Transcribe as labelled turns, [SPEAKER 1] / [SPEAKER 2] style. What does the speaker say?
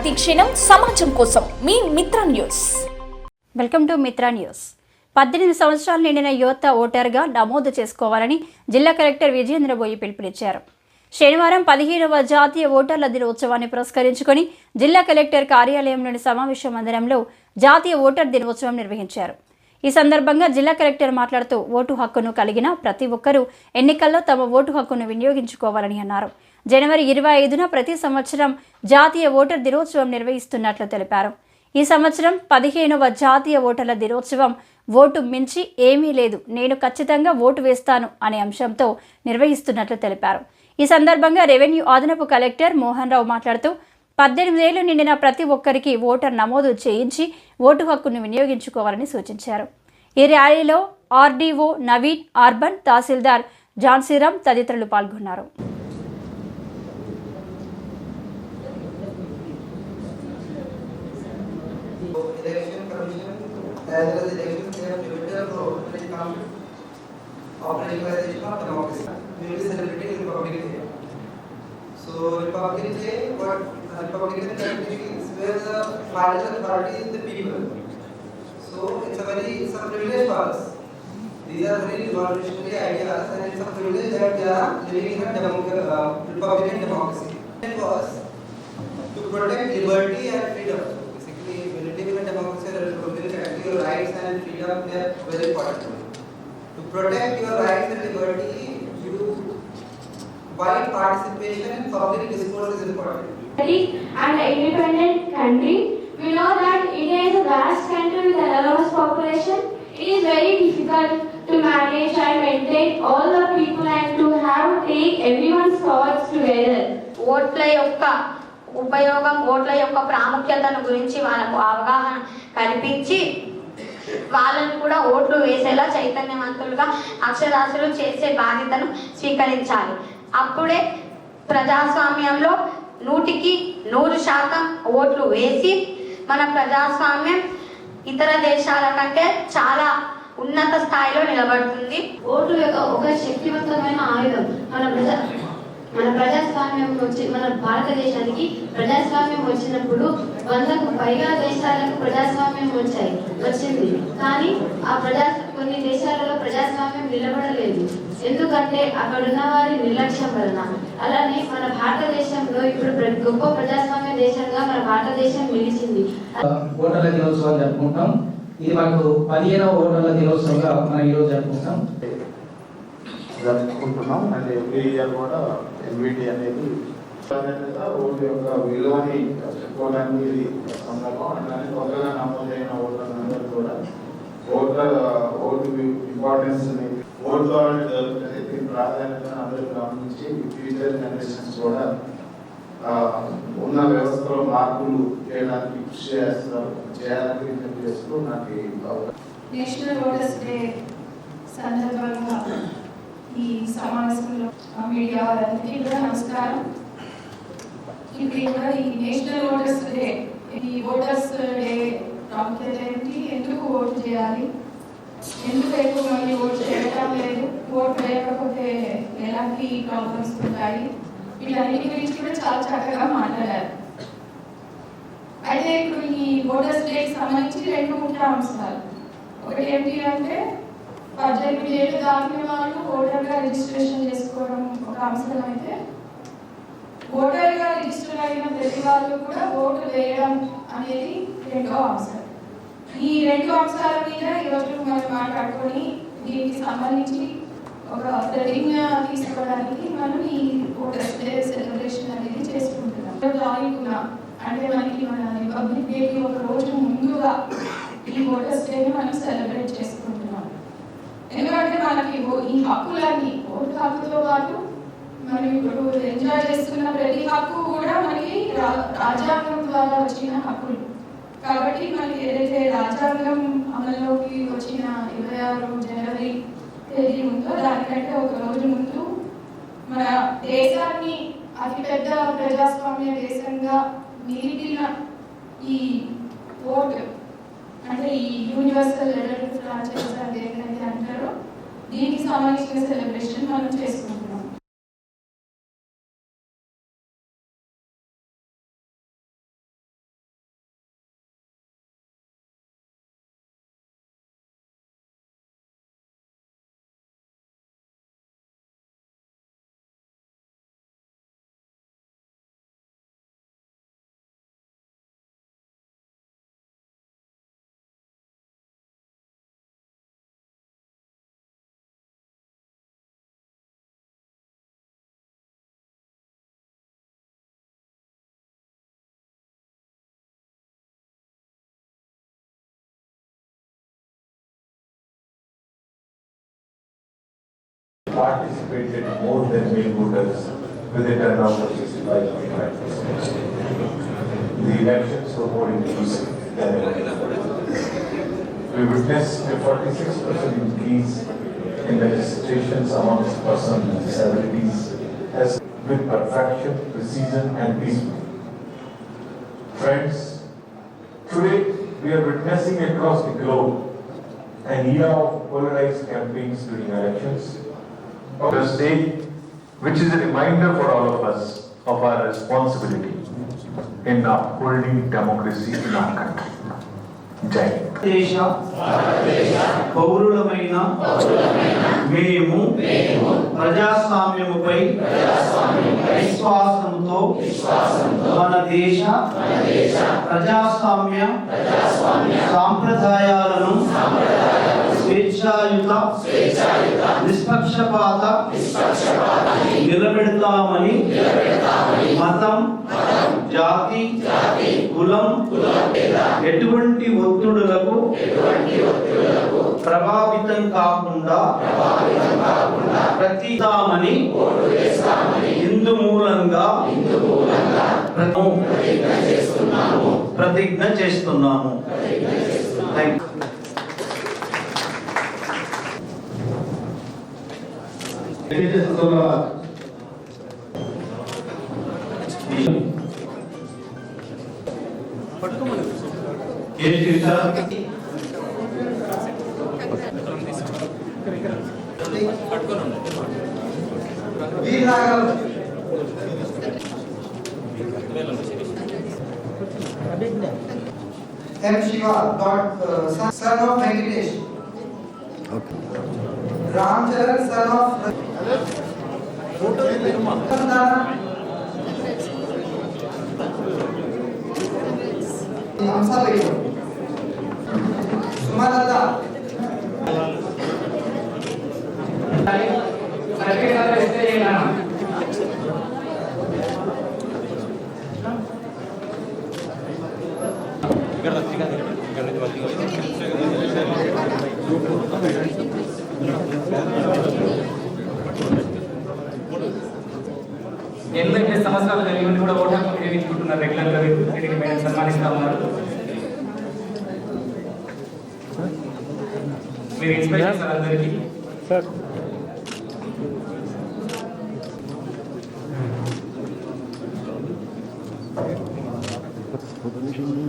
[SPEAKER 1] ప్రతిక్షణం సమాజం కోసం మీ Mitra news.
[SPEAKER 2] Welcome to Mitra news. పద్దెనిమిది సంవత్సరాలు నిండిన యువత ఓటర్గా నమోదు చేసుకోవాలని జిల్లా కలెక్టర్ విజయేంద్ర బోయి పిలుపునిచ్చారు. శనివారం పదిహేనవ జాతీయ ఓటర్ల దినోత్సవాన్ని పురస్కరించుకొని జిల్లా కలెక్టర్ కార్యాలయంలోని సమావేశ మందిరంలో జాతీయ ఓటర్ దినోత్సవం నిర్వహించారు. ఈ సందర్భంగా జిల్లా కలెక్టర్ మాట్లాడుతూ ఓటు హక్కును కలిగిన ప్రతి ఒక్కరూ ఎన్నికల్లో తమ ఓటు హక్కును వినియోగించుకోవాలని అన్నారు. జనవరి ఇరవై ఐదున ప్రతి సంవత్సరం జాతీయ ఓటర్ దినోత్సవం నిర్వహిస్తున్నట్లు తెలిపారు. ఈ సంవత్సరం పదిహేనవ జాతీయ ఓటర్ల దినోత్సవం. ఓటు మించి ఏమీ లేదు. నేను ఖచ్చితంగా ఓటు వేస్తాను అనే అంశంతో నిర్వహిస్తున్నట్లు తెలిపారు. ఈ సందర్భంగా రెవెన్యూ అదనపు కలెక్టర్ మోహన్ రావు మాట్లాడుతూ పద్దెనిమిదేళ్ళు నిండిన ప్రతి ఒక్కరికి ఓటర్ నమోదు చేయించి ఓటు హక్కును వినియోగించుకోవాలని సూచించారు. ఈ ర్యాలీలో ఆర్డీఓ నవీన్ అర్బన్ తహసీల్దార్ జాన్సీరామ్ తదితరులు పాల్గొన్నారు.
[SPEAKER 3] Comes to operationalization of democracy. We will be celebrating Republic Day. So Republic Day, what uh, Republic Day technically is where the final authority is the people. So it's a very it's a privilege for us. These are very revolutionary ideas and it's a privilege that we are living in a democratic uh, Republican democracy. It was to protect liberty and freedom. Democracy, amongst your community, your rights and freedom, they are very important. To protect your rights and liberty, you wide participation in public discourse is important.
[SPEAKER 4] And an independent country, we know that India is a vast country with a enormous population. It is very difficult to manage and maintain all the people and to have take everyone's thoughts together.
[SPEAKER 5] What play of car? ఉపయోగం ఓట్ల యొక్క ప్రాముఖ్యతను గురించి వాళ్ళకు అవగాహన కల్పించి వాళ్ళని కూడా ఓట్లు వేసేలా చైతన్యవంతులుగా అక్షరాస్యులు చేసే బాధ్యతను స్వీకరించాలి. అప్పుడే ప్రజాస్వామ్యంలో నూటికి నూరు శాతం ఓట్లు వేసి మన ప్రజాస్వామ్యం ఇతర దేశాల కంటే చాలా ఉన్నత స్థాయిలో నిలబడుతుంది.
[SPEAKER 4] ఓటు యొక్క ఒక శక్తివంతమైన ఆయుధం మన ప్రజా మన ప్రజాస్వామ్యం వచ్చి మన భారతదేశానికి ప్రజాస్వామ్యం వచ్చినప్పుడు వందకు పైగా దేశాలకు ప్రజాస్వామ్యం వచ్చాయి వచ్చింది. కానీ ఆ ప్రజా కొన్ని దేశాలలో ప్రజాస్వామ్యం నిలబడలేదు. ఎందుకంటే అక్కడున్న వారి నిర్లక్ష్యం వలన. అలానే మన భారతదేశంలో ఇప్పుడు గొప్ప ప్రజాస్వామ్య దేశంగా మన భారతదేశం నిలిచింది.
[SPEAKER 6] ఓటర్ల దినోత్సవాలు జరుపుకుంటాం. ఇది మనకు పదిహేనవ ఓటర్ల దినోత్సవంగా మనం ఈరోజు జరుపుకుంటాం.
[SPEAKER 7] జరుపుకుంటున్నాం అండ్ ఎవ్రీ ఇయర్ కూడా ఎన్విటి అనేది ఓటు యొక్క విలువని చెప్పుకోవడానికి ఇది సందర్భం. అట్లానే కొత్తగా నమోదైన ఓటర్లందరూ కూడా ఓటర్ ఓటు ఇంపార్టెన్స్ ఓటు ద్వారా జరుగుతుంది. దీని ప్రాధాన్యతను అందరూ గమనించి ఫ్యూచర్ జనరేషన్స్ కూడా ఉన్న వ్యవస్థలో మార్పులు చేయడానికి కృషి చేస్తున్నారు చేయాలని విజ్ఞప్తి చేస్తూ నాకు
[SPEAKER 8] నేషనల్ ఓటర్స్ డే సందర్భంగా ఈ సమావేశంలో మీడియా వారందరికీ కూడా నమస్కారం. ఇది కూడా ఈ నేషనల్ ఓటర్స్ డే ఈ ఓటర్స్ డే ప్రాముఖ్యత ఏంటి ఎందుకు ఓటు చేయాలి? ఎందుకు ఎక్కువ మంది ఓటు చేయటం లేదు? ఓటు వేయకపోతే ఎలాంటి ప్రాబ్లమ్స్ ఉంటాయి? వీటన్నిటి గురించి కూడా చాలా చక్కగా మాట్లాడారు. అయితే ఇప్పుడు ఈ ఓటర్స్ డేకి సంబంధించి రెండు ముఖ్య అంశాలు. ఒకటి ఏంటి అంటే పద్దెనిమిది ఏళ్ళు దాటిన వాళ్ళు ఓటర్గా రిజిస్ట్రేషన్ చేసుకోవడం ఒక అంశం అయితే. ఓటర్గా రిజిస్టర్ అయిన ప్రతి వాళ్ళు కూడా ఓటు వేయడం అనేది రెండో అంశం. ఈ రెండు అంశాల మీద ఈరోజు మనం మాట్లాడుకొని దీనికి సంబంధించి ఒక ప్రతిజ్ఞ తీసుకోవడానికి మనం ఈ ఓటర్స్ డే సెలబ్రేషన్ అనేది చేసుకుంటున్నాం. తారీఖున అంటే మనకి మన రిపబ్లిక్ డేకి ఒక రోజు ముందుగా ఈ ఓటర్స్ డేని మనం సెలబ్రేట్ చేసుకుంటాం ఎందుకంటే మనకి ఈ హక్కులన్నీ ఓటు హక్కుతో పాటు మనం ఇప్పుడు ఎంజాయ్ చేస్తున్న ప్రతి హక్కు కూడా మనకి రా- రాజ్యాంగం ద్వారా వచ్చిన హక్కులు. కాబట్టి మనకి ఏదైతే రాజ్యాంగం అమల్లోకి వచ్చిన ఇరవై ఆరు జనవరి తేదీ ఉందో దానికంటే ఒక రోజు ముందు మన దేశాన్ని అతిపెద్ద ప్రజాస్వామ్య దేశంగా నిలిపిన ఈ ఓట్ అంటే ఈ యూనివర్సల్ ఎలక్ట్రిక్ ఫ్రాంచైజ్ దీనికి సంబంధించిన సెలబ్రేషన్ మనం చేసుకుంటాం.
[SPEAKER 7] Participated more than male voters with a turnout of 65.5%. The elections were more inclusive than. We witnessed a 46% increase in registrations amongst persons with disabilities as with perfection, precision and peaceful. Friends, today we are witnessing across the globe an era of polarized campaigns during elections. This day, which is a reminder for all of us of our responsibility in upholding democracy in our country. Jai.
[SPEAKER 9] దేశ పౌరులమైన మేము ప్రజాస్వామ్యముపై విశ్వాసంతో మన దేశ ప్రజాస్వామ్య సాంప్రదాయాలను స్వేచ్ఛాయుత నిష్పక్షపాత నిలబెడతామని మతం జాతి కులం ఎటువంటి ఒత్తిడులకు ప్రభావితం కాకుండా ప్రతిదామని ఇందు మూలంగా ప్రతిజ్ఞ చేస్తున్నాము. Thank
[SPEAKER 3] you M Shiva, dot, uh, son- of Venkatesh. Ram Charan, son of. Hamsa Begum. Sumalata.
[SPEAKER 10] ఎనభై సంవత్సరాలు కలిగి కూడా ఓటు హక్కు వినియోగించుకుంటున్నారు రెగ్యులర్గా వీటికి మేడం సన్మానిస్తా ఉన్నారు సార్ అందరికీ
[SPEAKER 8] ఓకే సార్